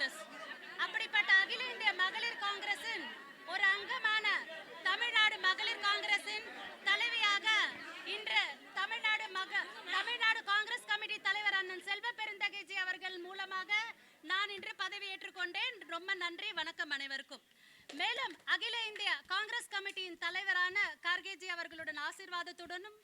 காங்கிரஸ். அப்படிப்பட்ட அகில இந்திய மகளிர் காங்கிரசின் ஒரு அங்கமான தமிழ்நாடு மகளிர் காங்கிரசின் தலைவியாக இன்று தமிழ்நாடு மக தமிழ்நாடு காங்கிரஸ் கமிட்டி தலைவர் அண்ணன் செல்வ பெருந்தகைஜி அவர்கள் மூலமாக நான் இன்று பதவியேற்றுக் கொண்டேன். ரொம்ப நன்றி வணக்கம் அனைவருக்கும். மேலும் அகில இந்திய காங்கிரஸ் கமிட்டியின் தலைவரான கார்கேஜி அவர்களுடன் ஆசிர்வாதத்துடனும்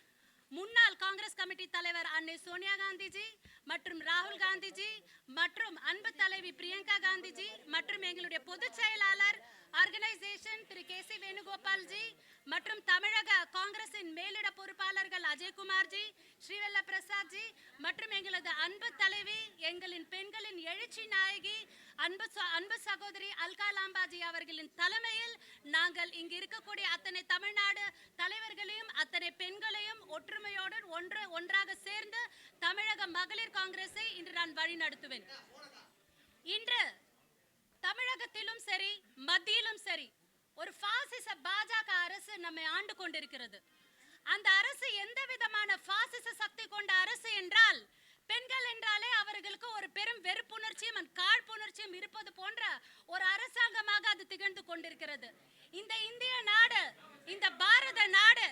முன்னாள் காங்கிரஸ் கமிட்டி தலைவர் அன்னை சோனியா காந்திஜி மற்றும் ராகுல் காந்திஜி மற்றும் அன்பு தலைவி பிரியங்கா காந்திஜி மற்றும் எங்களுடைய பொதுச் செயலாளர் ஆர்கனைசேஷன் திரு கே சி வேணுகோபால்ஜி மற்றும் தமிழக காங்கிரசின் மேலிட பொறுப்பாளர்கள் அஜய்குமார்ஜி ஸ்ரீவல்ல பிரசாத் ஜி மற்றும் எங்களது அன்பு தலைவி எங்களின் பெண்களின் எழுச்சி நாயகி அன்பு அன்பு சகோதரி அல்கா லாம்பாஜி அவர்களின் தலைமையில் நாங்கள் இங்கு இருக்கக்கூடிய அத்தனை தமிழ்நாடு தலைவர்களையும் அத்தனை பெண்களையும் ஒற்றுமையோடு ஒன்று ஒன்றாக சேர்ந்து தமிழக மகளிர் காங்கிரஸை இன்று நான் வழிநடத்துவேன். இன்று தமிழகத்திலும் சரி மத்தியிலும் சரி ஒரு பாசிச பாஜக அரசு நம்மை ஆண்டு கொண்டிருக்கிறது. அந்த அரசு எந்த விதமான பாசிச சக்தி கொண்ட அரசு என்றால் பெண்கள் என்றாலே அவர்களுக்கு ஒரு பெரும் வெறுப்புணர்ச்சியும் காழ்ப்புணர்ச்சியும் இருப்பது போன்ற ஒரு அரசாங்கமாக அது திகழ்ந்து கொண்டிருக்கிறது. இந்த இந்திய நாடு இந்த பாரத நாடு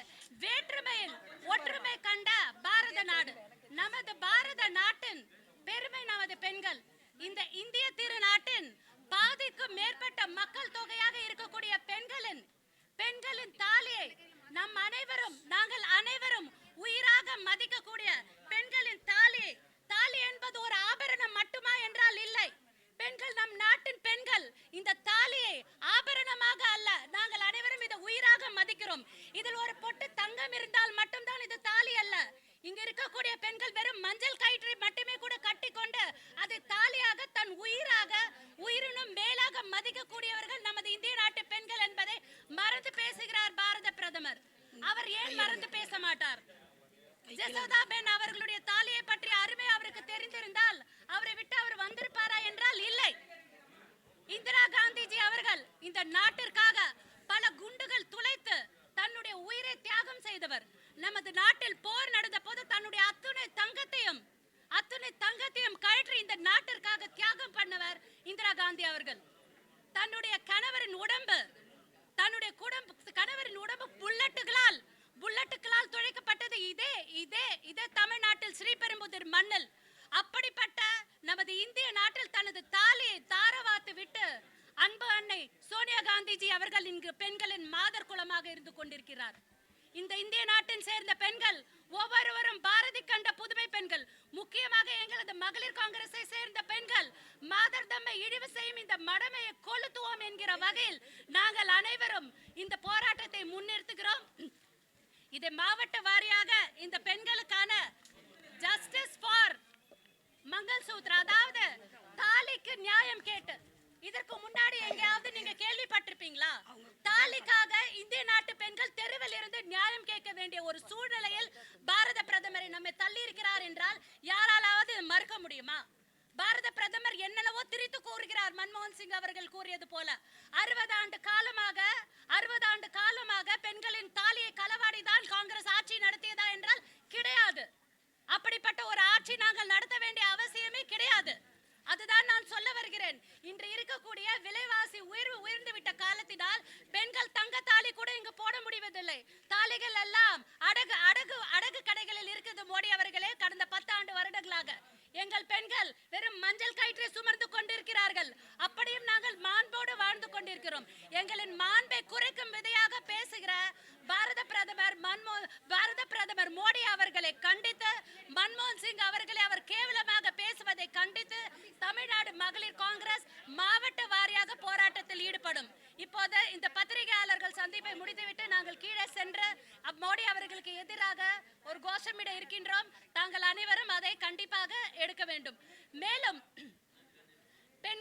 வேற்றுமையில் ஒற்றுமை கண்ட பாரத நாடு. நமது பாரத நாட்டின் பெருமை நமது பெண்கள். இந்த இந்திய திருநாட்டின் பாதிக்கும் மேற்பட்ட மக்கள் தொகையாக இருக்கக்கூடிய பெண்களின் பெண்களின் தாலியை நம் அனைவரும் நாங்கள் அனைவரும் உயிராக மதிக்கக்கூடிய பெண்களின் தாலி தாலி என்பது ஒரு ஆபரணம் மட்டுமா என்றால் இல்லை பெண்கள் நம் நாட்டின் பெண்கள் இந்த தாலியை ஆபரணமாக அல்ல நாங்கள் அனைவரும் இதை உயிராக மதிக்கிறோம் இதில் ஒரு பொட்டு தங்கம் இருந்தால் மட்டும்தான் இது தாலி அல்ல இங்க இருக்கக்கூடிய பெண்கள் வெறும் மஞ்சள் கயிற்றை மட்டுமே கூட கட்டிக்கொண்டு அதை தாலியாக தன் உயிராக உயிரினும் மேலாக மதிக்கக்கூடியவர்கள் நமது இந்திய நாட்டு பெண்கள் என்பதை மறந்து பேசுகிறார் பாரத பிரதமர். அவர் ஏன் மறந்து பேச மாட்டார்? ஜெசோதாபென் அவர்களுடைய தாலியை பற்றி அருமை அவருக்கு தெரிந்திருந்தால் அவரை விட்டு அவர் வந்திருப்பாரா என்றால் இல்லை. இந்திரா காந்திஜி அவர்கள் இந்த நாட்டிற்காக பல குண்டுகள் துளைத்து தன்னுடைய உயிரை தியாகம் செய்தவர். நமது நாட்டில் போர் நடந்த போது தன்னுடைய அத்துணை தங்கத்தையும் அத்துணை தங்கத்தையும் கழற்றி இந்த நாட்டிற்காக தியாகம் பண்ணவர் இந்திரா காந்தி அவர்கள். தன்னுடைய கணவரின் உடம்பு தன்னுடைய குடும்ப கணவரின் உடம்பு புல்லட்டுகளால் புல்லட்டுகளால் துளைக்கப்பட்டது இதே இதே இதே தமிழ்நாட்டில் ஸ்ரீபெரும்புதூர் மண்ணில். அப்படிப்பட்ட நமது இந்திய நாட்டில் தனது தாலியை தாரவாத்து விட்டு அன்பு அன்னை சோனியா காந்திஜி அவர்கள் இங்கு பெண்களின் மாதர் குலமாக இருந்து கொண்டிருக்கிறார். இந்த இந்திய நாட்டின் சேர்ந்த பெண்கள் ஒவ்வொருவரும் பாரதி கண்ட புதுமை பெண்கள். முக்கியமாக எங்களது மகளிர் காங்கிரஸை சேர்ந்த பெண்கள் மாதர் தம்மை இழிவு செய்யும் இந்த மடமையை கொளுத்துவோம் என்கிற வகையில் நாங்கள் அனைவரும் இந்த போராட்டத்தை முன்னிறுத்துகிறோம். இதை மாவட்ட வாரியாக இந்த பெண்களுக்கான ஜஸ்டிஸ் ஃபார் மங்கள் சூத்ரா அதாவது தாலிக்கு நியாயம் கேட்டு இதற்கு முன்னாடி எங்கேயாவது நீங்க கேள்விப்பட்டிருப்பீங்களா? தாலிக்காக இந்திய நாட்டு பெண்கள் தெருவில் இருந்து நியாயம் கேட்க வேண்டிய ஒரு சூழ்நிலையில் பாரத பிரதமரை நம்மை தள்ளி இருக்கிறார் என்றால் யாராலாவது மறுக்க முடியுமா? பாரத பிரதமர் என்னென்னவோ திரித்து கூறுகிறார் மன்மோகன் சிங் அவர்கள் கூறியது போல. அறுபது ஆண்டு காலமாக அறுபது ஆண்டு காலமாக பெண்களின் தாலியை களவாடி தான் காங்கிரஸ் ஆட்சி நடத்தியதா என்றால் கிடையாது. அப்படிப்பட்ட ஒரு ஆட்சி நாங்கள் நடத்த வேண்டிய அவசியமே கிடையாது. அதுதான் நான் சொல்ல வருகிறேன். இன்று இருக்கக்கூடிய விலைவாசி உயர்வு உயர்ந்து விட்ட காலத்தினால் பெண்கள் தங்க தாலி கூட இங்கு போட முடிவதில்லை. தாலிகள் எல்லாம் அடகு அடகு மோடி அவர்களே கடந்த பத்தாண்டு வருடங்களாக எங்கள் பெண்கள் வெறும் மஞ்சள் கயிற்றை சுமர்ந்து கொண்டிருக்கிறார்கள். அப்படியும் நாங்கள் மாண்போடு வாழ்ந்து கொண்டிருக்கிறோம். எங்களின் மாண்பை குறைக்கும் விதையாக பேசுகிற பாரத பிரதமர் மன்மோ பாரத பிரதமர் மோடி அவர்களை கண்டித்து மன்மோகன் சிங் அவர்களை அவர் கேவலமாக பேசுவதை கண்டித்து தமிழ்நாடு மகளிர் காங்கிரஸ் மாவட்ட வாரியாக போராட்டத்தில் ஈடுபடும். இப்போது இந்த பத்திரிகையாளர்கள் சந்திப்பை முடித்துவிட்டு நாங்கள் கீழே சென்று மோடி அவர்களுக்கு எதிராக ஒரு கோஷமிட இருக்கின்றோம். தாங்கள் அனைவரும் அதை கண்டிப்பாக எடுக்க வேண்டும். மேலும்